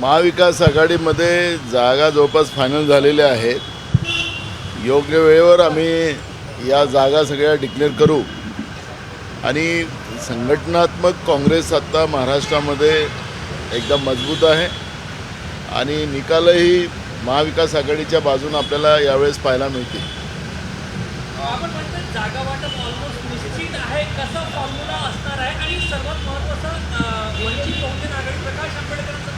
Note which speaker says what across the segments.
Speaker 1: महाविकास आघाडीमध्ये जागा जवळपास फायनल झालेल्या आहेत योग्य वेळेवर आम्ही या जागा सगळ्या डिक्लेअर करू. आणि संघटनात्मक काँग्रेस आत्ता महाराष्ट्रामध्ये एकदम मजबूत आहे. आणि निकालही महाविकास आघाडीच्या बाजून आपल्याला यावेळेस पाहायला मिळतील.
Speaker 2: जागा वाटप ऑलमोस्ट निश्चित आहे. कसं फॉर्म्युला असणार आहे? आणि सर्वात महत्त्वाचं वंचित बहुजन आघाडी प्रकाश आंबेडकरांचं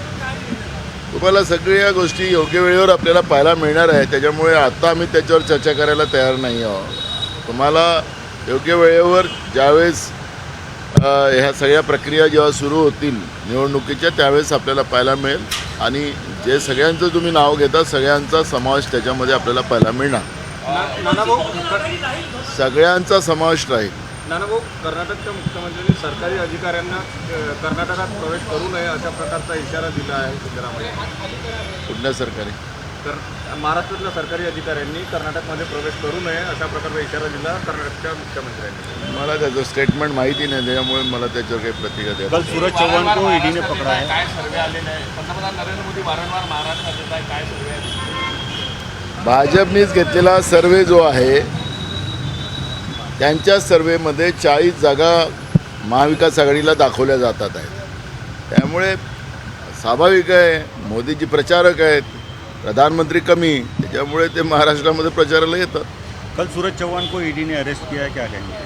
Speaker 1: तुम्हाला सगळ्या गोष्टी योग्य वेळेवर आपल्याला पाहायला मिळणार आहे. त्याच्यामुळे आत्ता आम्ही त्याच्यावर चर्चा करायला तयार नाही आहोत. तुम्हाला योग्य वेळेवर ज्यावेळेस ह्या सगळ्या प्रक्रिया जेव्हा सुरू होतील निवडणुकीच्या त्यावेळेस आपल्याला पाहायला मिळेल. आणि जे सगळ्यांचं तुम्ही नाव घेता सगळ्यांचा समावेश त्याच्यामध्ये आपल्याला पाहायला मिळणार. सगळ्यांचा समावेश राहील.
Speaker 3: नानाभाऊ कर्नाटकच्या मुख्यमंत्र्यांनी सरकारी अधिकाऱ्यांना कर्नाटकात प्रवेश करू नये अशा प्रकारचा इशारा दिला आहे सिद्धरामय्या.
Speaker 1: कुठल्या सरकारी?
Speaker 3: तर महाराष्ट्रातल्या सरकारी अधिकाऱ्यांनी कर्नाटकमध्ये प्रवेश करू नये अशा प्रकारचा इशारा दिला कर्नाटकच्या मुख्यमंत्र्यांनी.
Speaker 1: मला त्याचं स्टेटमेंट माहिती नाही त्याच्यामुळे मला त्याच्यावर काही प्रतिक्रिया द्या
Speaker 4: कल सूरज चौहान को ईडी ने पकड़ा है.
Speaker 5: काय सर्वे आलेले आहे पंतप्रधान नरेंद्र मोदी वारंवार महाराष्ट्रात येत आहे काय सर्वे आहे
Speaker 1: भाजपनीच घेतलेला सर्वे जो आहे त्यांच्या सर्वेमध्ये चाळीस जागा महाविकास आघाडीला दाखवल्या जातात आहेत. त्यामुळे स्वाभाविक आहे मोदीजी प्रचारक आहेत प्रधानमंत्री कमी त्याच्यामुळे ते महाराष्ट्रामध्ये प्रचाराला येतात.
Speaker 4: कल सूरज चौहान को ईडी ने अरेस्ट किया है क्या कहेंगे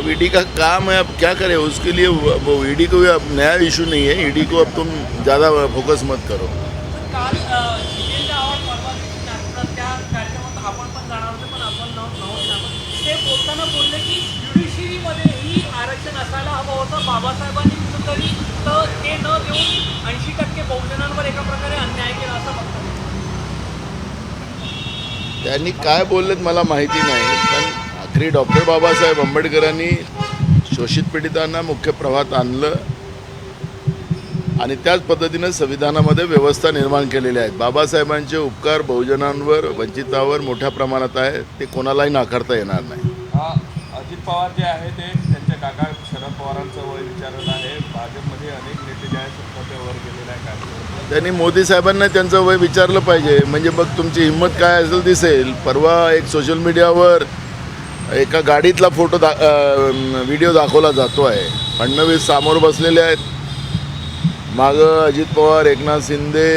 Speaker 1: अब ईडी का काम है अब क्या करें? उसके लिए वो ईडी को भी अब नया इशू नहीं है. ईडी को अब तुम ज़्यादा फोकस मत करो
Speaker 2: तर काल अं, जितेंद्र आव्हाड परवा दिवशी नागपुरात त्या कार्यक्रमात आपण पण जाणार होते पण आपण नव्ह- नव्हते आपण ते बोलताना बोलले की ज्युडिशरीमध्येही आरक्षण असायला हवं होतं बाबासाहेबांनी कुठंतरी तर ते न देऊन ऐंशी टक्के बहुजनांवर एका प्रकारे अन्याय केला असं म्हणतात
Speaker 1: त्यांनी काय बोललेत मला माहिती नाही पण आखरी डॉक्टर बाबासाहेब आंबेडकरांनी शोषित पीडितांना मुख्य प्रवाहात आणलं आणि त्याच पद्धतीनं संविधानामध्ये व्यवस्था निर्माण केलेल्या आहेत. बाबासाहेबांचे उपकार बहुजनांवर वंचितावर मोठ्या प्रमाणात आहे ते कोणालाही नाकारता येणार नाही.
Speaker 5: हा, अजित पवार जे आहे ते त्यांच्या काका शरद पवारांचं वय विचारलं आहे. भाजपमध्ये अनेक नेते जे आहेत सत्ताच्या गेलेले आहे काय
Speaker 1: त्यांनी मोदी साहेबांना त्यांचं वय विचारलं पाहिजे. म्हणजे मग तुमची हिंमत काय असेल दिसेल. परवा एक सोशल मीडियावर एका गाडीतला फोटो दा व्हिडिओ दाखवला जातो आहे. फडणवीस सामोर बसलेले आहेत. मागं अजित पवार एकनाथ शिंदे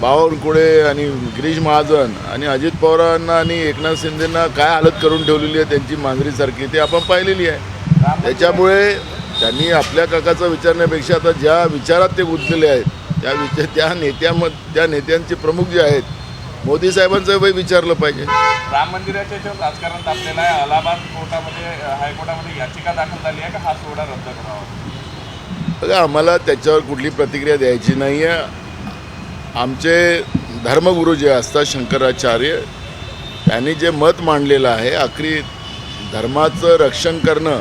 Speaker 1: बावनकुळे आणि गिरीश महाजन आणि अजित पवारांना आणि एकनाथ शिंदेंना काय हालत करून ठेवलेली आहे त्यांची मांजरीसारखी ते आपण पाहिलेली आहे. त्याच्यामुळे त्यांनी आपल्या काकाचा विचारण्यापेक्षा आता ज्या विचारात ते गुंतलेले आहेत त्या विचार त्या नेत्यामध त्या नेत्यांचे प्रमुख जे आहेत मोदी साहेबांचं वय विचारलं पाहिजे.
Speaker 5: राम मंदिराच्या याच्यावर राजकारण तापलेलं आहे. अलाहाबाद कोर्टामध्ये हायकोर्टामध्ये याचिका दाखल झाली आहे का? हा सोहळा रद्द करावा.
Speaker 1: बघा आम्हाला त्याच्यावर कुठली प्रतिक्रिया द्यायची नाही आहे आमचे धर्मगुरू जे असतात शंकराचार्य त्यांनी जे मत मांडलेलं आहे आखरी धर्माचं रक्षण करणं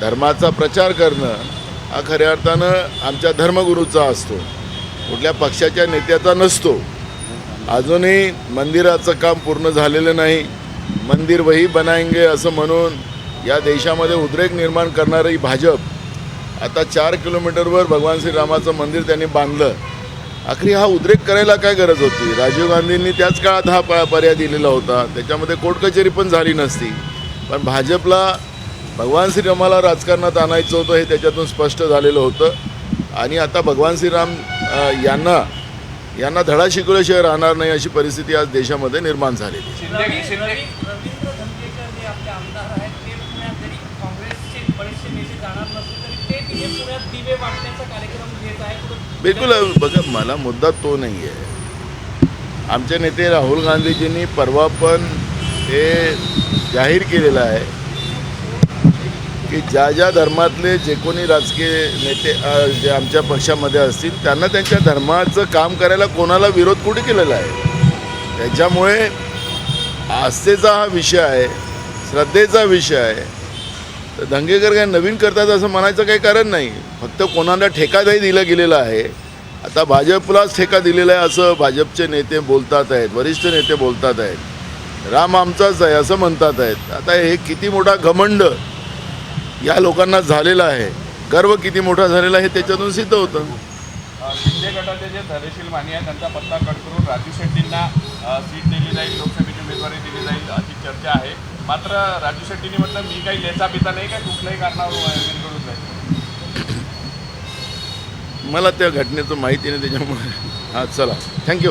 Speaker 1: धर्माचा प्रचार करणं हा खऱ्या अर्थानं आमच्या धर्मगुरूचा असतो. कुठल्या पक्षाच्या नेत्याचा नसतो. अजूनही मंदिराचं काम पूर्ण झालेलं नाही. मंदिर वही बनाएंगे असं म्हणून या देशामध्ये उद्रेक निर्माण करणारी भाजप आता चार किलोमीटरवर भगवान श्रीरामाचं मंदिर त्यांनी बांधलं. आखरी हा उद्रेक करायला काय गरज होती? राजीव गांधींनी त्याच काळात हा पर्याय दिलेला होता. त्याच्यामध्ये कोर्ट कचेरी पण झाली नसती. पण भाजपला भगवान श्रीरामाला राजकारणात आणायचं होतं हे त्याच्यातून स्पष्ट झालेलं होतं. आणि आता भगवान श्रीराम यांना यांना धडा शिकवल्याशिवाय राहणार नाही अशी परिस्थिती आज देशामध्ये निर्माण झालेली बिलकुल बघा मला मुद्दा तो नाही आहे आमचे नेते राहुल गांधीजींनी परवा पण हे जाहीर केलेलं आहे की ज्या ज्या धर्मातले जे कोणी राजकीय नेते जे आमच्या पक्षामध्ये असतील त्यांना त्यांच्या धर्माचं काम करायला कोणाला विरोध कुठे केलेला आहे? त्याच्यामुळे आस्थेचा हा विषय आहे श्रद्धेचा विषय आहे. तर दंगेकर काय नवीन करतात असं म्हणायचं काही कारण नाही. फक्त कोणाला ठेकादाही दिलं गेलेलं आहे. आता भाजपलाच ठेका दिलेला आहे असं भाजपचे नेते बोलतात आहेत वरिष्ठ नेते बोलतात आहेत. राम आमचाच आहे असं म्हणतात आहेत. आता हे किती मोठा घमंड या लोकांना झालेला आहे. गर्व किती मोठा झालेला आहे त्याच्यातून सिद्ध होतं.
Speaker 5: शिंदे गटाचे जे धैर्यशील मानी आहे त्यांचा पत्ता कट करून राजू शेट्टींना सीट दिली जाईल लोकसभेची उमेदवारी दिली जाईल अशी चर्चा आहे. मात्र राजू शेट्टींनी म्हटलं मी काही लेचा पिता नाही काय कुठल्याही कारणावर जाईल.
Speaker 1: मला त्या घटनेचं माहिती नाही त्याच्यामुळे हां चला. थँक्यू